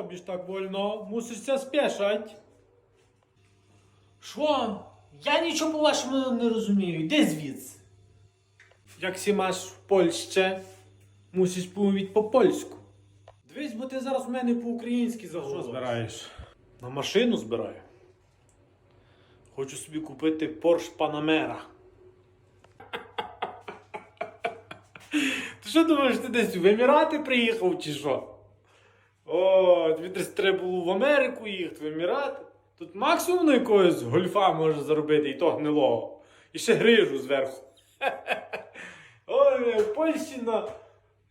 робиш так вольно? Мусишся спешать. Що? Я нічого по-вашому не розумію. Де звідси? Як сі маєш в Польщі, мусиш помовити по-польську. Дивись, бо ти зараз у мене по-українськи заговориш. Що збираєш? На машину збираю. Хочу собі купити Porsche Panamera. Ти що думаєш, ти десь в Емірати приїхав чи що? О, тобі треба було в Америку їхати, в Емірати. Тут максимум на якогось гольфа може заробити, і то гнилого. І ще грижу зверху. Ой, в Польщі на.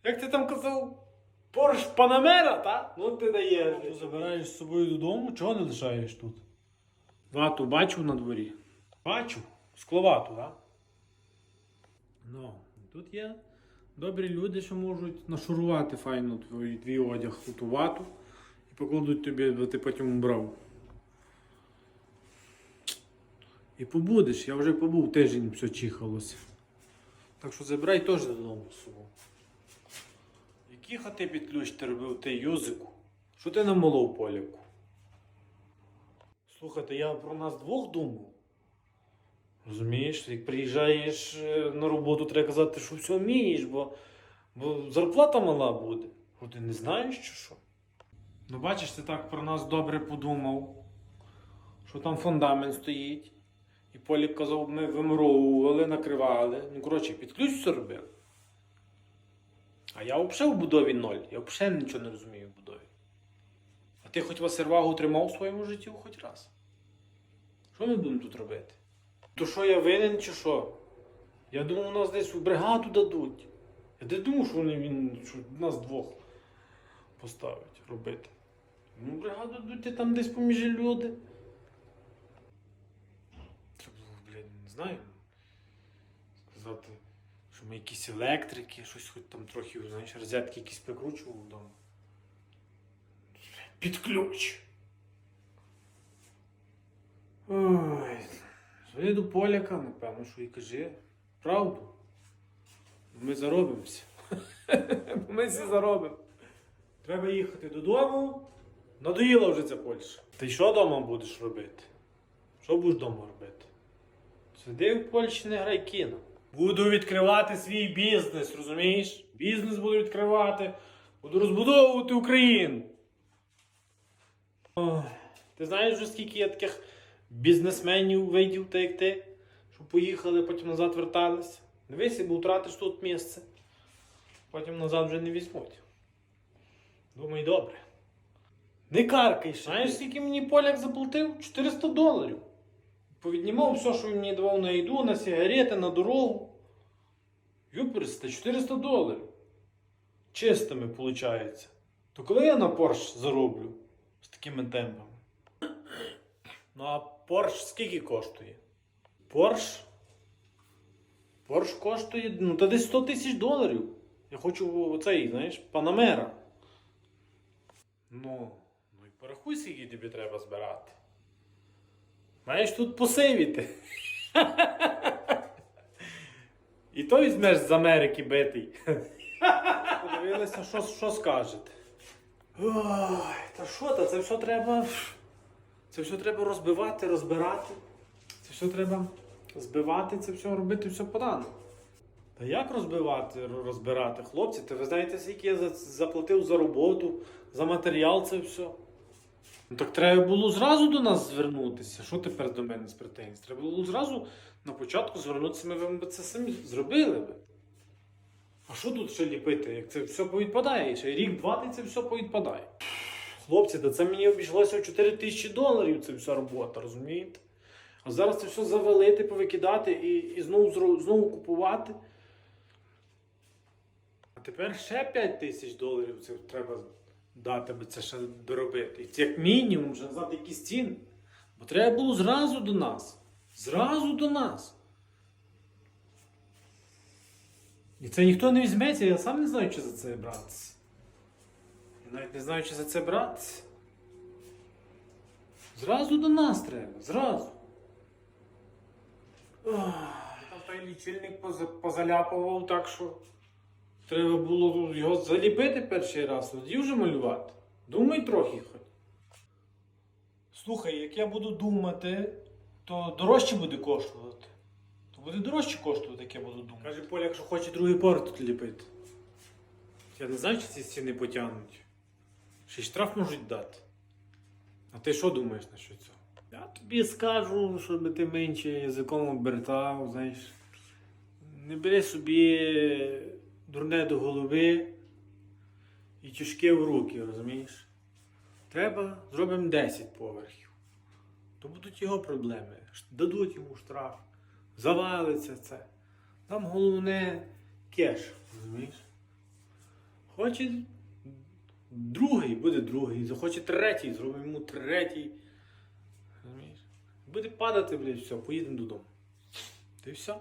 Як ти там казав? Порш Панамера, та? Ну ти даєш. Ти забираєш з собою додому, чого не лишаєш тут? Вату бачу на дворі. Бачу. Скловату, так? Ну, тут є добрі люди, що можуть нашурувати файно твій, твій одяг у ту вату і покладуть тобі, аби ти потім убрав. І побудеш, я вже побув тиждень все чихалося. Так що забирай теж додому з собою. Які хати під робив ти юзику? Що ти намолов поляку? Слухайте, я про нас двох думав. Розумієш, як приїжджаєш е, на роботу, треба казати, що все вмієш, бо, бо зарплата мала буде. Що ти не знаєш чи що? Ну бачиш, ти так про нас добре подумав, що там фундамент стоїть. І Полік казав, ми вимуровували, накривали. Ну, коротше, під ключ все робили. А я взагалі в будові ноль. Я взагалі нічого не розумію в будові. А ти хоч Васервагу тримав у своєму житті хоч раз? Що ми будемо тут робити? То що я винен чи що? Я думав, у нас десь в бригаду дадуть. Я не думав, що вони він, що нас двох поставить робити. Ну, бригаду дадуть, і там десь поміж люди. Треба блядь, не знаю. Сказати, що ми якісь електрики, щось хоч там трохи, знаєш, розетки якісь прикручував вдома. Під ключ. Ой. Звони до поляка, напевно, що і кажи. Правду. Ми заробимося. Ми всі заробимо. Треба їхати додому. Надоїла вже ця Польща. Ти що вдома будеш робити? Що будеш вдома робити? Сиди в Польщі, не грай кіно. Буду відкривати свій бізнес, розумієш? Бізнес буду відкривати, буду розбудовувати Україну. Ти знаєш вже скільки є таких бізнесменів видів, так як ти, що поїхали, потім назад вертались. Дивися, бо втратиш тут місце. Потім назад вже не візьмуть. Думай добре. Не каркай. Знаєш, скільки мені поляк заплатив? 400 доларів. Повіднімав все, що він мені давав на їду, на сигарети, на дорогу. Юперсте, 400 доларів. Чистими, виходить. То коли я на Порш зароблю з такими темпами? Ну а Порш скільки коштує? Порш? Порш коштує ну, та десь 100 тисяч доларів. Я хочу оцей, знаєш, Панамера. Ну, ну і порахуй, скільки тобі треба збирати. Маєш тут посивіти. І то візьмеш з Америки битий. Подивилися, що, що скажете. Ой, та що та це все треба. Це все треба розбивати, розбирати. Це все треба збивати, це все робити, все подано. Та як розбивати, розбирати, хлопці? Та ви знаєте, скільки я заплатив за роботу, за матеріал, це все. Ну так треба було зразу до нас звернутися. Що тепер до мене з претензій? Треба було зразу на початку звернутися, ми би це самі зробили би. А що тут ще ліпити? Як це все повідпадає? Ще рік-два і це все повідпадає. Хлопці, та це мені обійшлося в 4 тисячі доларів, це вся робота, розумієте? А зараз це все завалити, повикидати і, і знову, знову купувати. А тепер ще 5 тисяч доларів це треба дати, аби це ще доробити. І це як мінімум вже назад якісь ціни. Бо треба було зразу до нас. Зразу до нас. І це ніхто не візьметься, я сам не знаю, чи за це братися. Навіть не знаю, чи за це братися. Зразу до нас треба, зразу. Там той лічильник позаляпував так, що треба було його заліпити перший раз, тоді вже малювати. Думай трохи хоч. Слухай, як я буду думати, то дорожче буде коштувати. То буде дорожче коштувати, як я буду думати. Каже Поля, якщо хоче другий порт тут ліпити. Я не знаю, чи ці стіни потягнуть. Й штраф можуть дати. А ти що думаєш на що цього? Я тобі скажу, щоб ти менше язиком обертав, знаєш. Не бери собі дурне до голови і тяжке в руки, розумієш? Треба, зробимо 10 поверхів. То будуть його проблеми. Дадуть йому штраф, завалиться це. Нам головне кеш, розумієш? Хоче другий, буде другий. Захоче третій, зробимо йому третій. Буде падати, блядь, все, поїдемо додому. Ти все.